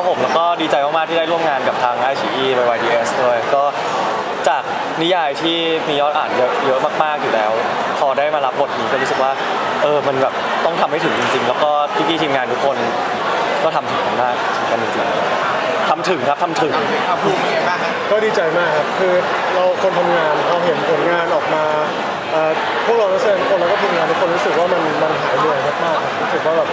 ครับผมแล้วก็ดีใจมากๆที่ได้ร่วมงานกับทางไอชีอีไป YDS ด้วยก็จากนิยายที่มียอดอ่านเยอะเยอะมากๆอยู่แล้ว พอได้มารับบทนี้ก็รู้สึกว่าเออมันแบบต้องทำให้ถึงจริง ๆ แล้วก็พี่ๆทีมงานทุกคนก็ทำถึงกันมากกันจริงๆทำถึงครับทำถึงเอาภูมิเป็นไงบ้างฮะก็ดีใจมากครับคือเราคนทำงานพอเห็นผลงานออกมาเอ่อพวกเรานักแสดงทุกคนแล้วก็ทีมงานทุกคนรู้สึกว่ามันมันหายเหนื่อยมากๆครับรู้สึกว่าแบบ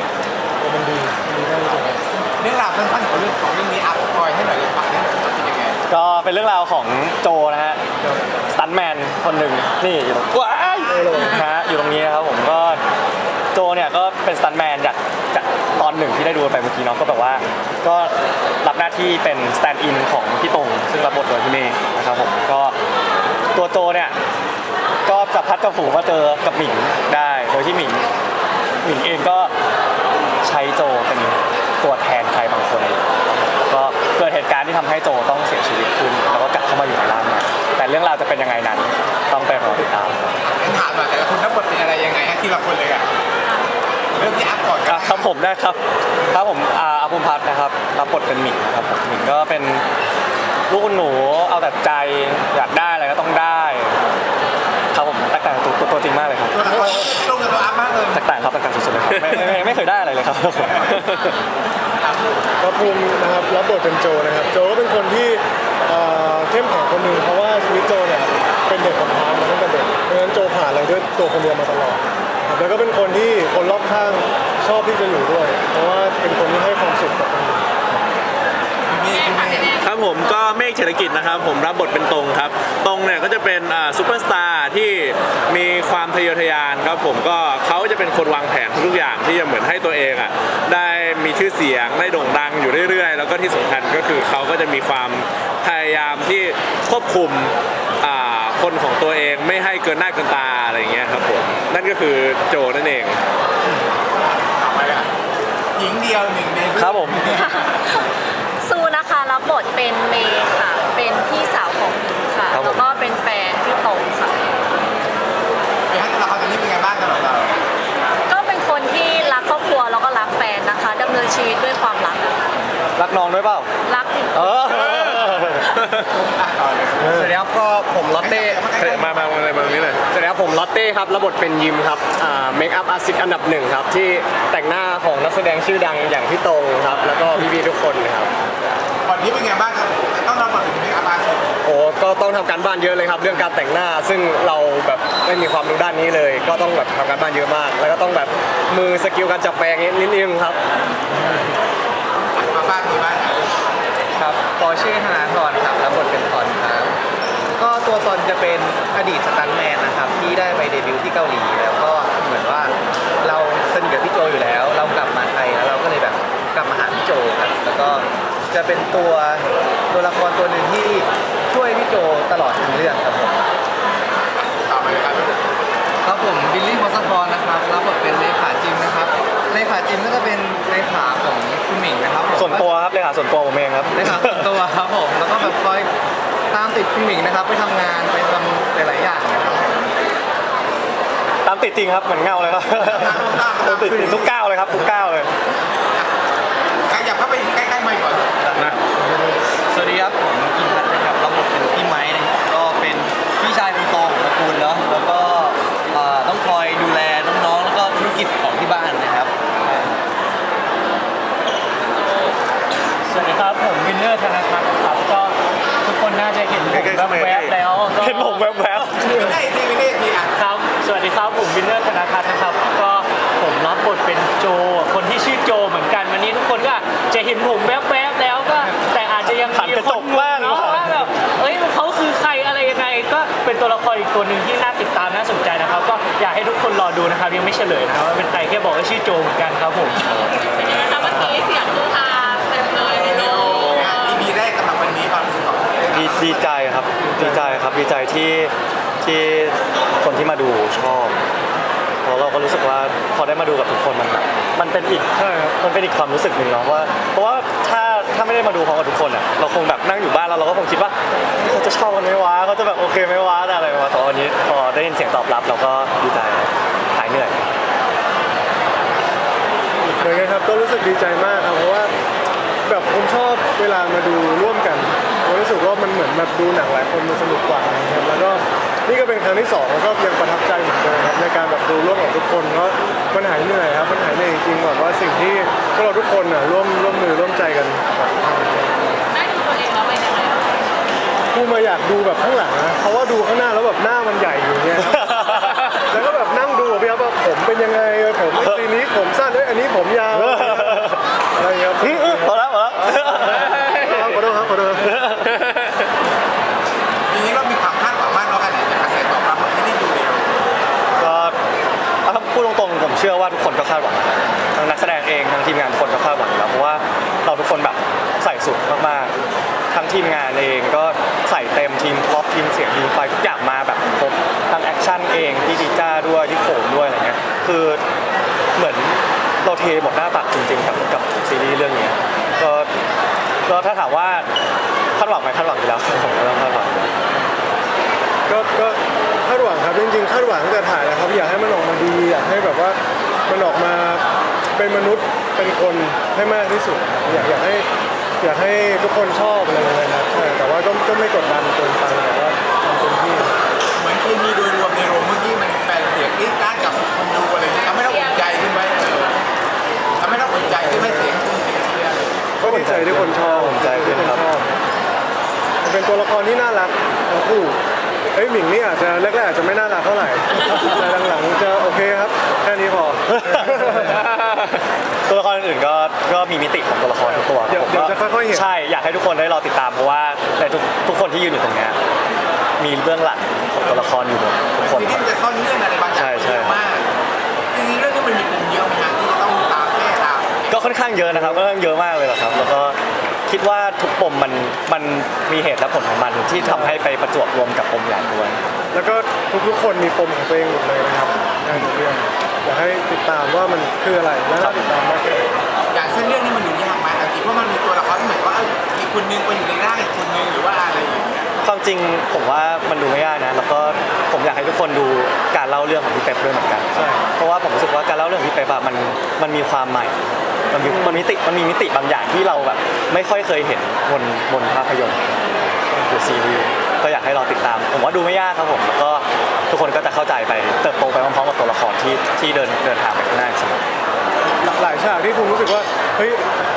รื่องราวสั้นๆของเรื่องของเรื่องนี้อัพคอยให้หน่อยเลยฝากให้หน่อยว่าเป็นยังไงก็เป็นเรื่องราวของโจนะฮะสตันแมนคนหนึ่งนี่อยู่ตรงว้ายนะฮะอยู่ตรงนี้นะครับผมก็โจเนี่ยก็เป็นสตันแมนจากจากตอนหนึ่งที่ได้ดูไปเมื่อกี้เนาะก็แบบว่า ก็รับหน้าที่เป็นสแตนด์อินของพี่ตรงซึ่งรับบทโดยพี่เมย์นะครับผมก็ตัวโจเนี่ยก็จับพัดจับผูมาเจอกับหมิงได้ โดยที่หมิงหมิงเองก็ใช้โจเป็นตัวแทนใครบางคน ก็เกิดเหตุการณ์ ที่ทำให้โจต้องเสียชีวิตขึ้น แล้วก็กลับเข้ามาอยู่ในร่างใหม่แต่เรื่องราวจะเป็นยังไงนั้น ต้องไปรอติดตามงั้นถามหน่อยแต่ละคนรับบทเป็นอะไรยังไงฮะทีละคนเลยอะเริ่มที่อัพก่อนก็อะครับผมได้ครับครับผมอาอาภุมพัฒน์นะครับรับบทเป็นหมิงนะครับผมหมิงก็เป็นลูกคุณหนูเอาแต่ใจอยากได้อะไรก็ต้องได้ ครับผมแตกต่างจากตัวตัวตัวจริงมากเลยครับ ตัวละครตรงกับตัวอัพมากเลย แตกต่างครับแตกต่างสุดๆเลยครับไม่ไม่ไม่ไม่เคยได้อะไรเลยครับก็ภูมินะครับรับบทเป็นโจนะครับ โจก็เป็นคนที่เอ่อเข้มแข็งคนหนึ่งเพราะว่าชีวิตโจเนี่ยเป็นเด็กกำพร้ามาตั้งแต่เด็กเพราะฉะนั้นโจผ่านอะไรด้วยตัวคนเดียวมาตลอดครับแล้วก็เป็นคนที่คนรอบข้างชอบที่จะอยู่ด้วย เพราะว่าเป็นคนที่ให้ความสุขกับคนอื่นมีคุณแม่ครับผมก็เมฆเศรษฐกิจนะครับ ผมรับบทเป็นตรงครับ ตรงเนี่ยก็จะเป็นอ่าซูเปอร์สตาร์ที่มีความทะเยอทะยานครับผมก็เขาจะเป็น คนวางแผนทุกๆอย่างที่จะเหมือนให้ตัวเองอะได้มีชื่อเสียงได้โด่งดังอยู่เรื่อยๆ แล้วก็ที่สำคัญก็คือเขาก็จะมีความพยายามที่ควบคุมอ่าคนของตัวเองไม่ให้เกินหน้าเกินตาอะไรอย่างเงี้ยครับผมนั่นก็คือโจนั่นเองต่อไปอะหญิงเดียวหนึ่งในเองครับผมซูนะคะรับบทเป็นเมย์ค่ะ เป็นพี่สาวของหมิงค่ะครับผมแล้วก็เป็นแฟนพี่ตรงค่ะ ชีวิตด้วยความรักอะรักน้องด้วยเปล่า รักจริง เอออะต่อเลยสวัสดีครับก็ผมลอตเต้มามามาเลยมาตรงนี้เลยสวัสดีครับผมลอตเต้ครับรับบทเป็นยิมครับเมคอัพอาร์ติสอันดับหนึ่งครับ ที่แต่งหน้าของนักแสดงชื่อดังอย่างพี่ตรงครับ แล้วก็พี่ๆทุกคนนะครับบทนี้เป็นไงบ้างครับ ต้องรับบทเป็นเม โอ้ก็ต้องทำการบ้านเยอะเลยครับ เรื่องการแต่งหน้า ซึ่งเราแบบไม่มีความรู้ด้านนี้เลย ก็ต้องแบบทำการบ้านเยอะมาก แล้วก็ต้องแบบมือสกิลการจับแปรงนิดนึงครับ มาบ้านนี้บ้างครับปอชื่อธนาธรครับรับบทเป็นซอนครับ ก็ตัวซอนจะเป็นอดีตสตันท์แมนนะครับที่ได้ไปเดบิวต์ที่เกาหลี แล้วก็เหมือนว่าเราสนิทกับพี่โจอยู่แล้ว เรากลับมาไทยแล้วเราก็เลยแบบกลับมาหาพี่โจครับแล้วก็จะเป็นตัวตัวละครตัวหนึ่งที่ ช่วยพี่โจตลอดทั้งเรื่องครับผมต่อไปเลยครับครับผมบิลลี่พอสพรนะครับรับบทเป็นเลขาจิมนะครับเลขาจิมก็จะเป็นเลขาของคุณหมิงนะครับผมส่วนตัวครับเลยค่ะส่วนตัวผมเองครับในทางส่วนตัวครับผมแล้วก็แบบคอยตามติดคุณหมิงนะครับ ไปทำงานไปทำหลายๆอย่างนะครับตามติดจริงครับเหมือนเงาเลยครับตามติดจริงทุกก้าวเลยครับทุกก้าวเลย ขยับเข้าไปใกล้ๆไมค์ก่อนนะสวัสดีครับผ แวบๆแล้วก็เห็นผมแวบไม่ได้ทีไม่ได้ทีอะครับ สวัสดีครับผมวินเนอร์ธนาคารนะครับ ก็ผมรับบทเป็นโจ คนที่ชื่อโจเหมือนกันวันนี้ทุกคนก็จะเห็นผมแวบๆแล้วก็ แต่อาจจะยังหันมีกระคจนกงบ้างงเนาะว่าแบบเอ้ยเขาคือใครอะไรยังไงก็เป็นตัวละครอีกตัวหนึ่งที่น่าติดตามน่าสนใจนะครับ ก็อยากให้ทุกคนรอดูนะครับ ยังไม่เฉลยนะครับว่าเป็นใครแค่บอกว่าชื่อโจเหมือนกันครับผม เป็นยังไงคะเมื่อกี้เสียงคือฮาเต็มเลยในโล ดีดีใจครับดีใจครับดีใจที่ที่คนที่มาดูชอบเพราะเราก็รู้สึกว่าพอได้มาดูกับทุกคนมันแบบมันเป็นอีกมันเป็นอีกความรู้สึกหนึ่งเนาะว่า เพราะว่าถ้าถ้าไม่ได้มาดูพร้อมกับทุกคนอะเราคงแบบนั่งอยู่บ้านแล้วเราก็คงคิดว่าเขาจะชอบกันไหมวะเขาจะแบบโอเคไหมวะอะไรวะแต่วันนี้พอได้ยินเสียงตอบรับเราก็ดีใจหายเหนื่อยเหมือนกันครับก็รู้สึกดีใจมากครับเพราะว่าแบบผมชอบการมาดูร่วมกันผม รู้สึกว่ามันเหมือนแบบดูหนังหลายคนมันสนุกกว่านะครับแล้วก็นี่ก็เป็นครั้งที่สองแล้วก็ยังประทับใจเหมือนเดิมครับในการแบบดูร่วมกับทุกคนเพราะมันหายเหนื่อยครับมันหายเหนื่อยจริงๆแบบว่าสิ่งที่พวกเราทุกคนน่ะร่วมร่วมมือร่วมใจกันแบบทำ ได้ดูตัวเองแล้วเป็นยังไงบ้างกูมาอยากดูแบบข้างหลังนะเพราะว่าดูข้างหน้าแล้วแบบหน้ามันใหญ่อยู่เนี่ย แล้วก็แบบนั่งดูพี่ครับว่าผมเป็นยังไงผมไอ้ทีนี้ผมสั้นเอ้ยอันนี้ผมยาวอะ สุดมากๆทั้งทีมงานเองก็ใส่เต็มทีมพ็อปทีมเสียงทีมไฟทุกอย่างมาแบบครบทั้งแอคชั่นเองที่ดีจ้าด้วยที่โขมด้วยอะไรเงี้ยคือเหมือนเราเทหมดหน้าตักจริงๆกับกับซีรีส์เรื่องนี้ก็ก็ถ้าถามว่าคาดหวังไหมคาดหวังอยู่แล้วผมก็ต้องคาดหวังก็ก็คาดหวังครับจริงๆคาดหวังตั้งแต่ถ่ายแล้วครับอยากให้มันออกมาดีอยากให้แบบว่ามันออกมาเป็นมนุษย์เป็นคนให้มากที่สุด อยากอยากให้ อยากให้ทุกคนชอบอะไรอย่างเงี้ยครับใช่แต่ว่าก็ก็ไม่กดดันเกินไปแต่ว่าทำเต็มที่ เหมือนเคมีโดยรวมในโรงเมื่อกี้มันแฟนเสียงกรี๊ดกราดกับคนดูอะไรอย่างเงี้ยทำให้เราอุ่นใจขึ้นไหมเออทำให้เราอุ่นใจขึ้นไหมเสียงคุณเสียงเชียร์ก็ดีใจที่คนชอบผมใจขึ้นครับชอบมันเป็นตัวละครที่น่ารักทั้งคู่เอ้ยหมิงนี่อาจจะ ยืนอยู่ตรงเนี้ยมีเบื้องหลังของตัวละครอยู่หมดทุกคนทีนี้มันจะซ่อนเงื่อนอะไรบางอย่างใช่ใช่เยอะมากทีนี้เรื่องนี้มันมีปมเยอะไหมฮะที่จะต้องตามแก้ตามก็ค่อนข้างเยอะนะครับก็ค่อนข้างเยอะมากเลยแหละครับ แล้วก็คิดว่าทุกปมมันมันมีเหตุและผลของมันที่ทำให้ไปประจวบรวมกับปมใหญ่ด้วยแล้วก็ทุกๆคนมีปมของตัวเองหมดเลยนะครับในทุกเรื่องอยากให้ติดตามว่ามันคืออะไรและน่าติดตามมากแค่ไหนอย่างเส้นเรื่องนี้มันดูยากไหมเอาจริงเพราะมันมีตัวละครที่เหมือนว่าเอ้ย อีกคนนึงไปอยู่ในร่างอีกคนนึงหรือว่าอะไรอย่างเงี้ยความจริงผมว่ามันดูไม่ยากนะ แล้วก็ผมอยากให้ทุกคนดูการเล่าเรื่องของพี่เป๊ปด้วยเหมือนกันใช่เพราะว่าผมรู้สึกว่าการเล่าเรื่องของพี่เป๊ปอะมันมันมีความใหม่ มันมีมันมีมิติมันมีมิติบางอย่างที่เราแบบไม่ค่อยเคยเห็นบนบนภาพยนตร์หรือซีรีส์ก็อยากให้เราติดตาม ผมว่าดูไม่ยากครับผมแล้วก็ทุกคนก็จะเข้าใจไปเติบโตไปพร้อมๆกับตัวละครที่ที่เดินเดินทางไปข้างหน้าเสมอหลายฉากที่คุณรู้สึกว่าเฮ้ยภ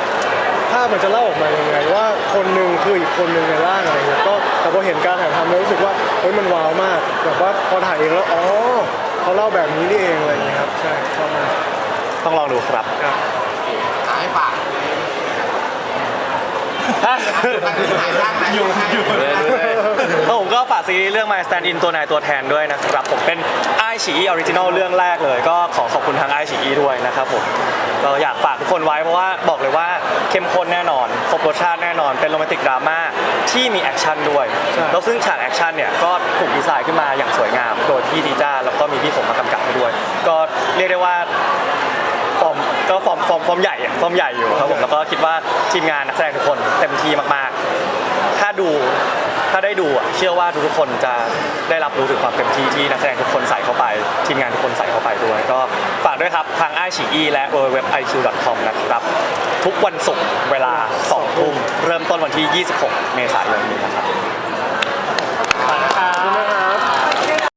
าพมันจะเล่าออกมายังไงว่าคนหนึ่งคืออีกคนหนึ่งในร่างอะไรเงี้ยก็แต่พอเห็นการถ่ายทำแล้วรู้สึกว่าเฮ้ยมันว้าวมากแบบว่าพอถ่ายเองแล้วอ๋อเขาเล่าแบบนี้นี่เองอะไรอย่างเงี้ยครับใช่ชอบมากต้องลองดูครับ ครับ หายฝากมันมีหายร่างไหน อยู่อยู่แล้วผมก็ฝากซีรีส์เรื่อง My Stand In ตัวนายตัวแทนด้วยนะครับ ผมเป็นไอฉีออริจินอลเรื่องแรกเลย ก็ขอขอบคุณทางไอฉีด้วยนะครับผมก็อยากฝากทุกคนไว้เพราะว่าบอกเลยว่าเข้มข้นแน่นอน ครบรสชาติแน่นอน เป็นโรแมนติกดราม่าที่มีแอคชั่นด้วย แล้วซึ่งฉากแอคชั่นเนี่ยก็ถูกดีไซน์ขึ้นมาอย่างสวยงาม โดยที่ดีจ้าแล้วก็มีพี่ผมมากำกับให้ด้วย ก็เรียกได้ว่า ก็ฟอร์มฟอร์มฟอร์มใหญ่อะฟอร์มใหญ่อยู่ครับผมแล้วก็คิดว่าทีมงานนักแสดงทุกคนเต็มที่มากๆ ถ้าดูถ้าได้ดูอะเชื่อว่าทุกๆคนจะได้รับรู้ถึงความเต็มที่ที่นักแสดงทุกคนใส่เข้าไป ทีมงานทุกคนใส่เข้าไปด้วย ก็ฝากด้วยครับทางไอชีอีและ w w w i q c o m นะครับทุกวันศุกร์เวลา2ทุ่มเริ่มต้นวันที่ 26 เมษายนนี้นะครับ ขอบคุณนะครับ